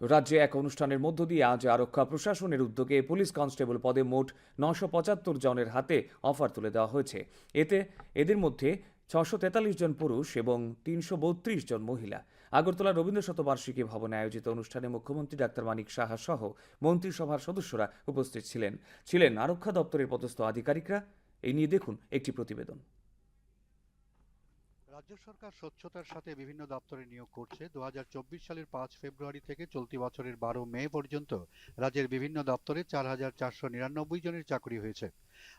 রাজ্যে এক অনুষ্ঠানের মধ্য দিয়ে আজ আরক্ষা প্রশাসনের উদ্যোগে পুলিশ কনস্টেবল পদে মোট নশো পঁচাত্তর জনের হাতে অফার তুলে দেওয়া হয়েছে। এতে এদের মধ্যে ছশো তেতাল্লিশ জন পুরুষ এবং তিনশো বত্রিশ জন মহিলা। আগরতলা রবীন্দ্র শতবার্ষিকী ভবনে আয়োজিত অনুষ্ঠানে মুখ্যমন্ত্রী ডাক্তার মানিক সাহা সহ মন্ত্রিসভার সদস্যরা উপস্থিত ছিলেন। ছিলেন আরক্ষা দপ্তরের পদস্থ আধিকারিকরা। এই নিয়ে দেখুন একটি প্রতিবেদন। রাজ্য সরকার স্বচ্ছতার সাথে বিভিন্ন দপ্তরে নিয়োগ করছে। দু হাজার চব্বিশ সালের পাঁচ ফেব্রুয়ারি থেকে চলতি বছরের বারো মে পর্যন্ত রাজ্যের বিভিন্ন দপ্তরে চার হাজার চারশো নিরানব্বই জনের চাকরি হয়েছে।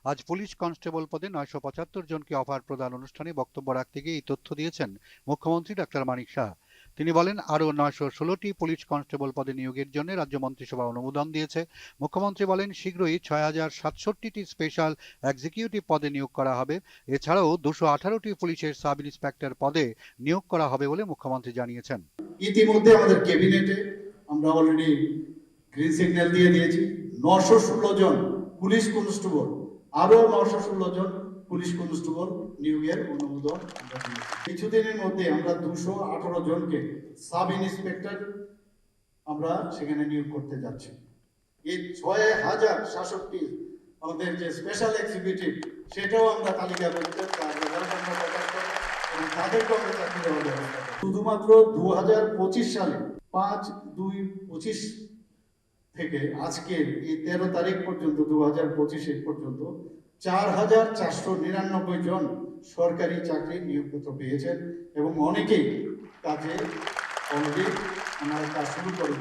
আজ পুলিশ কনস্টেবল পদে নয়শো পঁচাত্তর জনকে অফার প্রদান অনুষ্ঠানে বক্তব্য রাখতে গিয়ে এই তথ্য দিয়েছেন মুখ্যমন্ত্রী ডাক্তার মানিক শাহ। তিনি বলেন, আরও নয়শো ষোলোটি পুলিশ কনস্টেবল পদে নিয়োগের জন্য রাজ্য মন্ত্রিসভা অনুমোদন দিয়েছে। মুখ্যমন্ত্রী বলেন, শীঘ্রই ছয় হাজার সাতষট্টিটি স্পেশাল এক্সিকিউটিভ পদে নিয়োগ করা হবে। এছাড়াও দুশো আঠারোটি পুলিশের সাব ইন্সপেক্টর পদে নিয়োগ করা হবে বলে মুখ্যমন্ত্রী জানিয়েছেন। ইতিমধ্যে আমাদের ক্যাবিনেটে আমরা অলরেডি গ্রিন সিগন্যাল দিয়ে দিয়েছি। নশো ষোলো জন পুলিশ কনস্টেবল আরও নশো ষোলো জন পুলিশ কনস্টেবল নিয়োগের অনুমোদন আমরা দিয়েছি। কিছুদিনের মধ্যে আমরা দুশো আঠারো জনকে সাব ইন্সপেক্টর আমরা সেখানে নিয়োগ করতে যাচ্ছি এই ছয় হাজার সাতষট্টি আমাদের যে স্পেশাল এক্সিকিউটিভ সেটাও আমরা তালিকা করতে শুধুমাত্র দু হাজার পঁচিশ সালে পাঁচ দুই পঁচিশ থেকে আজকের এই তেরো তারিখ পর্যন্ত, দু হাজার পঁচিশে পর্যন্ত চার হাজার চারশো নিরানব্বই জন সরকারি চাকরি নিয়োগপত্র পেয়েছেন এবং অনেকেই কাজে কাজ শুরু করে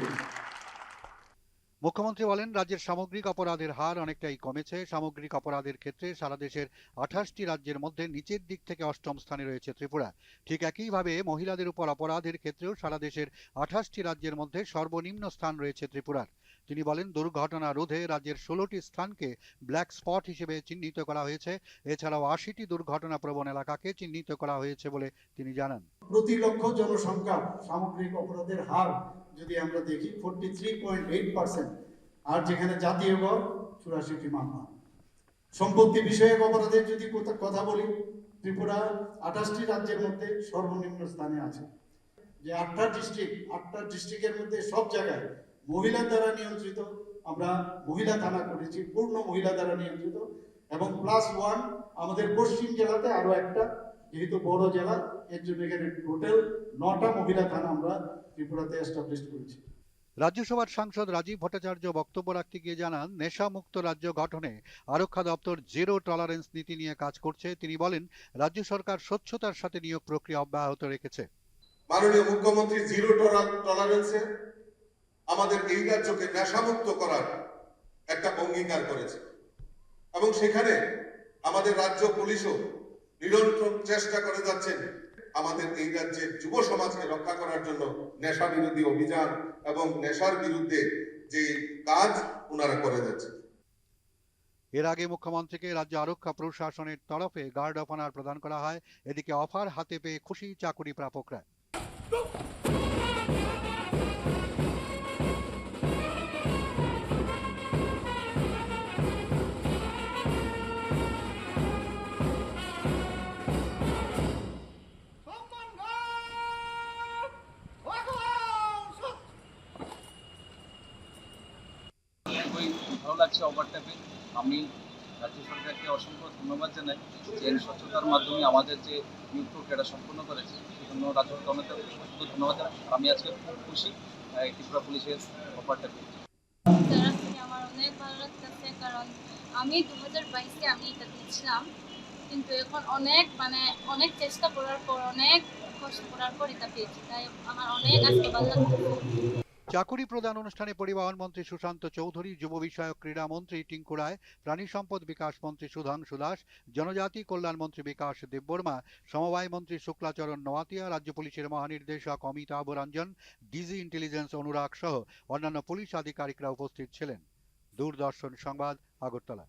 মুখ্যমন্ত্রী বলেন, রাজ্যের সামগ্রিক অপরাধের হার অনেকটাই কমেছে। সামগ্রিক অপরাধের ক্ষেত্রে সারা দেশের আঠাশটি রাজ্যের মধ্যে নিচের দিক থেকে অষ্টম স্থানে রয়েছে ত্রিপুরা। ঠিক একইভাবে মহিলাদের উপর অপরাধের ক্ষেত্রেও সারা দেশের আঠাশটি রাজ্যের মধ্যে সর্বনিম্ন স্থান রয়েছে ত্রিপুরার। তিনি বলেন, দুর্ঘটনা রোধে রাজ্যের ষোলোটি স্থানকে ব্ল্যাক স্পট হিসেবে চিহ্নিত করা হয়েছে। এছাড়াও আশিটি দুর্ঘটনা প্রবণ এলাকাকে চিহ্নিত করা হয়েছে বলে তিনি জানান। প্রতি লক্ষ জনসংখ্যা সামগ্রিক অপরাধের হার যদি আমরা দেখি forty three point eight percent আর যেখানে জাতীয় গড়, চুরাশিটি মামলা। সম্পত্তি বিষয়ক অপরাধের যদি কথা- বলি, ত্রিপুরা আঠাশটি রাজ্যের মধ্যে সর্বনিম্ন স্থানে আছে। যে আটটা ডিস্ট্রিক্ট আটটা ডিস্ট্রিক্টের মধ্যে সব জায়গায় মহিলা দ্বারা নিয়ন্ত্রিত আমরা মহিলা থানা করেছি পূর্ণ মহিলা দ্বারা নিয়ন্ত্রিত। এবং প্লাস ওয়ান আমাদের পশ্চিম জেলাতে আরও একটা যেহেতু বড় জেলা এর জন্য এখানে টোটাল নটা মহিলা থানা আমরা ত্রিপুরাতে এস্টাবলিশ করেছি। রাজ্যসভার সাংসদ রাজীব ভট্টাচার্য বক্তব্য রাখতে গিয়ে জানান নেশামুক্ত রাজ্য গঠনে আরক্ষা দপ্তর জিরো টলারেন্স নীতি নিয়ে কাজ করছে। তিনি বলেন রাজ্য সরকার স্বচ্ছতার সাথে নিয়োগ প্রক্রিয়া অব্যাহত রেখেছে। মাননীয় মুখ্যমন্ত্রী জিরো টলারেন্সে আমাদের এই রাজ্যকে নেশামুক্ত করার একটা অঙ্গীকার করেছে। এবং সেখানে আমাদের রাজ্য পুলিশও নিরন্তর চেষ্টা করে যাচ্ছেন আমাদের এই রাজ্যের যুব সমাজকে রক্ষা করার জন্য নেশা বিরোধী অভিযান এবং নেশার বিরুদ্ধে যে কাজ ওনারা করে যাচ্ছেন। এর আগে মুখ্যমন্ত্রীকে রাজ্য আরক্ষা প্রশাসনের তরফে গার্ড অফ অনার প্রদান করা হয়। এদিকে অফার হাতে পেয়ে খুশি চাকুরি প্রাপকরা। ভালো লাগছে অফারটা পেয়ে আমি রাজ্য সরকারকে অসংখ্য ধন্যবাদ জানাই যে স্বচ্ছতার মাধ্যমে আমাদের যে নিয়োগ প্রক্রিয়াটা সম্পন্ন করেছে, সেই জন্য রাজ্য গভর্নমেন্টকে অসংখ্য ধন্যবাদ জানাই। আমি আজকে খুব খুশি ত্রিপুরা পুলিশের তারা আমার অনেক ভালো কারণ আমি দু হাজার বাইশে আমি এটা দিয়েছিলাম কিন্তু এখন অনেক মানে অনেক চেষ্টা করার পর, অনেক কষ্ট করার পর এটা পেয়েছি। তাই আমার অনেক আজকে ভালো লাগছে চাকুরি প্রদান অনুষ্ঠানে পরিবহন মন্ত্রী সুশান্ত চৌধুরী, যুব বিষয়ক ক্রীড়া মন্ত্রী টিঙ্কু রায়, প্রাণী সম্পদ বিকাশ মন্ত্রী সুধাংশু দাস, জনজাতি কল্যাণ মন্ত্রী বিকাশ দেববর্মা, সমবায় মন্ত্রী শুক্লাচরণ নোয়াতিয়া রাজ্য পুলিশের মহানির্দেশক অমিতাভ রঞ্জন, ডিজি ইন্টেলিজেন্স অনুরাগ সহ অন্যান্য পুলিশ আধিকারিকরা উপস্থিত ছিলেন। দূরদর্শন সংবাদ আগরতলা।